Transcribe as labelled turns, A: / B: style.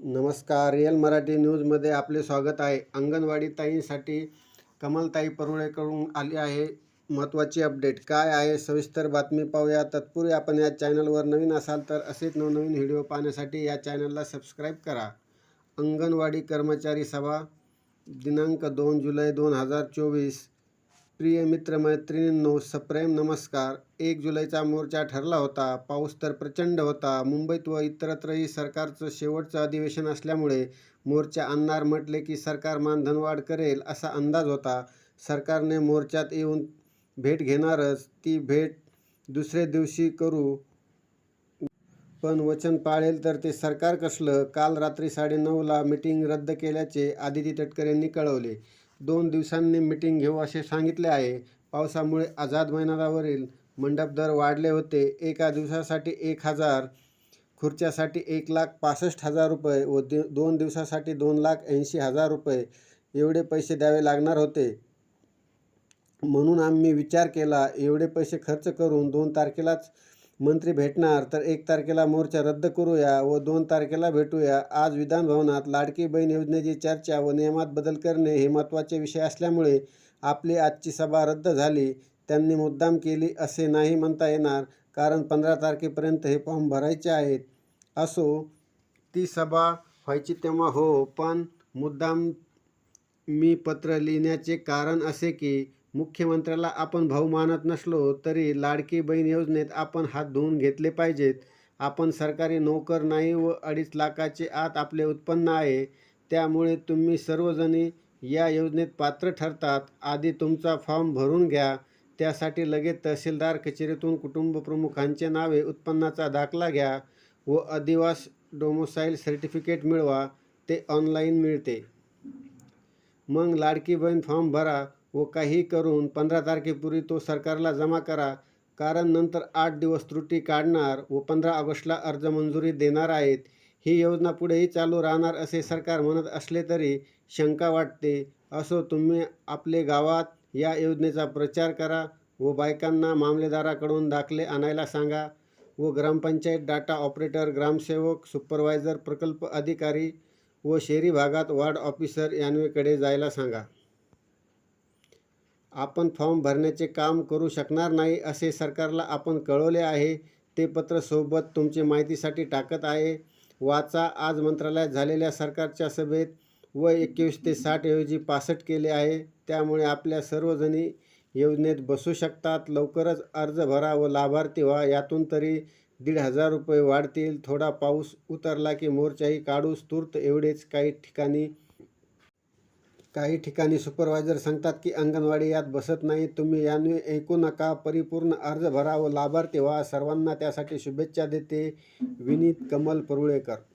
A: नमस्कार. रिअल मराठी न्यूजमध्ये आपले स्वागत आहे. अंगणवाडी ताईंसाठी कमलताई परुळेकडून आली आहे महत्त्वाची अपडेट. काय आहे? सविस्तर बातमी पाहूया. तत्पूर्वी आपण या चॅनलवर नवीन असाल तर असेच नवनवीन व्हिडिओ पाहण्यासाठी या चॅनलला सबस्क्राईब करा. अंगणवाडी कर्मचारी सभा दिनांक दोन जुलै दोन हजार चोवीस. प्रिय मित्रमैत्रिणींनो सप्रेम नमस्कार. एक जुलैचा मोर्चा ठरला होता. पाऊस तर प्रचंड होता. मुंबईत व इतरत्रही सरकारचं शेवटचं अधिवेशन असल्यामुळे मोर्चा आणणार म्हटले की सरकार मानधनवाढ करेल असा अंदाज होता. सरकारने मोर्चात येऊन भेट घेणारच. ती भेट दुसऱ्या दिवशी करू. पण वचन पाळेल तर ते सरकार कसलं? काल रात्री साडेनऊला मिटिंग रद्द केल्याचे आदिती तटकरेंनी कळवले. दोन दिवसांनी मिटिंग घेऊ असे सांगितले आहे. पावसामुळे आझाद मैदानावरील मंडप दर वाढले होते. एका दिवसासाठी एक हजार खुर्च्यासाठी एक लाख पासष्ट हजार रुपये व दि दोन दिवसासाठी दोन लाख ऐंशी हजार रुपये एवढे पैसे द्यावे लागणार होते. म्हणून आम्ही विचार केला एवढे पैसे खर्च करून दोन तारखेलाच मंत्री भेटणार तर एक तारखेला मोर्चा रद्द करूया व दोन तारखेला भेटूया. आज विधानभवनात लाडकी बहीण योजनेची चर्चा व नियमात बदल करणे हे महत्त्वाचे विषय असल्यामुळे आपली आजची सभा रद्द झाली. त्यांनी मुद्दाम केली असे नाही म्हणता येणार कारण पंधरा तारखेपर्यंत हे फॉर्म भरायचे आहेत. असो ती सभा व्हायची तेव्हा हो पण मुद्दाम मी पत्र लिहिण्याचे कारण असे की मुख्यमंत्र्याला आपण भाऊ मानत नसलो तरी लाडकी बहीण योजनेत आपण हात धुवून घेतले पाहिजेत. आपण सरकारी नोकर नाही व अडीच लाखाचे आत आपले उत्पन्न आहे. त्यामुळे तुम्ही सर्वजणी या योजनेत पात्र ठरतात. आधी तुमचा फॉर्म भरून घ्या. त्यासाठी लगेच तहसीलदार कचेरीतून कुटुंब प्रमुखांचे नावे उत्पन्नाचा दाखला घ्या व अधिवास डोमोसाईल सर्टिफिकेट मिळवा. ते ऑनलाईन मिळते. मग लाडकी बहीण फॉर्म भरा. व काही करून पंधरा तारखेपूर्वी तो सरकारला जमा करा कारण नंतर आठ दिवस त्रुटी काढणार व पंधरा ऑगस्टला अर्ज मंजुरी देणार आहेत. ही योजना पुढेही चालू राहणार असे सरकार म्हणत असले तरी शंका वाटते. असो तुम्ही आपले गावात या योजनेचा प्रचार करा व बायकांना मामलेदाराकडून दाखले आणायला सांगा व ग्रामपंचायत डाटा ऑपरेटर ग्रामसेवक सुपरवायझर प्रकल्प अधिकारी व शहरी भागात वार्ड ऑफिसर यांवेकडे जायला सांगा. आपण फॉर्म भरण्याचे काम करू शकणार नाही असे सरकारला आपण कळवले आहे. ते पत्र सोबत तुमची माहितीसाठी टाकत आहे. वाचा आज मंत्रालयात झालेल्या सरकारच्या सभेत व एकवीस ते साठ ऐवजी पासष्ट केले आहे. त्यामुळे आपल्या सर्वजणी योजनेत बसू शकतात. लवकरच अर्ज भरा व लाभार्थी व्हा. यातून तरी दीड हजार रुपये वाढतील. थोडा पाऊस उतरला की मोर्चाही काढूस तूर्त एवढेच काही ठिकाणी काही ठिकाणी सुपरवायझर सांगतात की अंगणवाडी यात बसत नाही तुम्ही याने ऐकू नका परिपूर्ण अर्ज भरा व लाभार्थी व्हा सर्वांना त्यासाठी शुभेच्छा देते. विनीत कमल परुळेकर